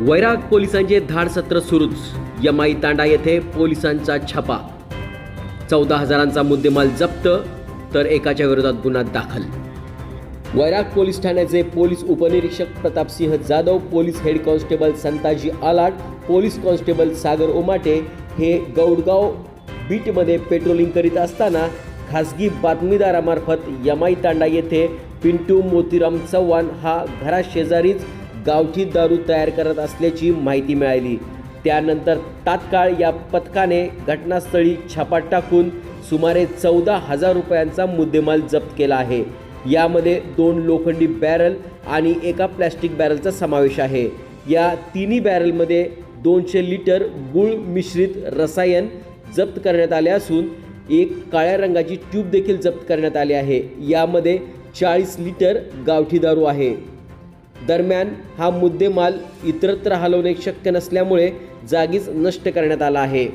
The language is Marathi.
वैराग पोलिसांचे धाड सत्र सुरूच. यमाई तांडा येथे पोलिसांचा छापा. चौदा हजारांचा मुद्देमाल जप्त तर एकाच्या विरोधात गुन्हा दाखल. वैराग पोलीस ठाण्याचे पोलीस उपनिरीक्षक Pratapsinh Jadhav police head constable Santaji Alat police constable Sagar Umate हे गौडगाव बीटमध्ये पेट्रोलिंग करीत असताना खासगी बातमीदारामार्फत यमाई तांडा येथे पिंटू मोतीराम चव्हाण हा घराशेजारीच गावठी दारू तयार करत असल्याची माहिती मिळाली. त्यानंतर तात्काळ या पथकाने घटनास्थळी छापा टाकून सुमारे चौदा हजार रुपयांचा मुद्देमाल जप्त केला आहे. यामध्ये दोन लोखंडी बॅरल आणि एका प्लॅस्टिक बॅरलचा समावेश आहे. या तिन्ही बॅरलमध्ये दोनशे लिटर गुळ मिश्रित रसायन जप्त करण्यात आले असून एक काळ्या रंगाची ट्यूब देखील जप्त करण्यात आली आहे. यामध्ये चाळीस लिटर गावठी दारू आहे. दरम्यान हा मुद्देमाल इतरत्र हलवणे शक्य नसल्यामुळे जागीच नष्ट करण्यात आला आहे.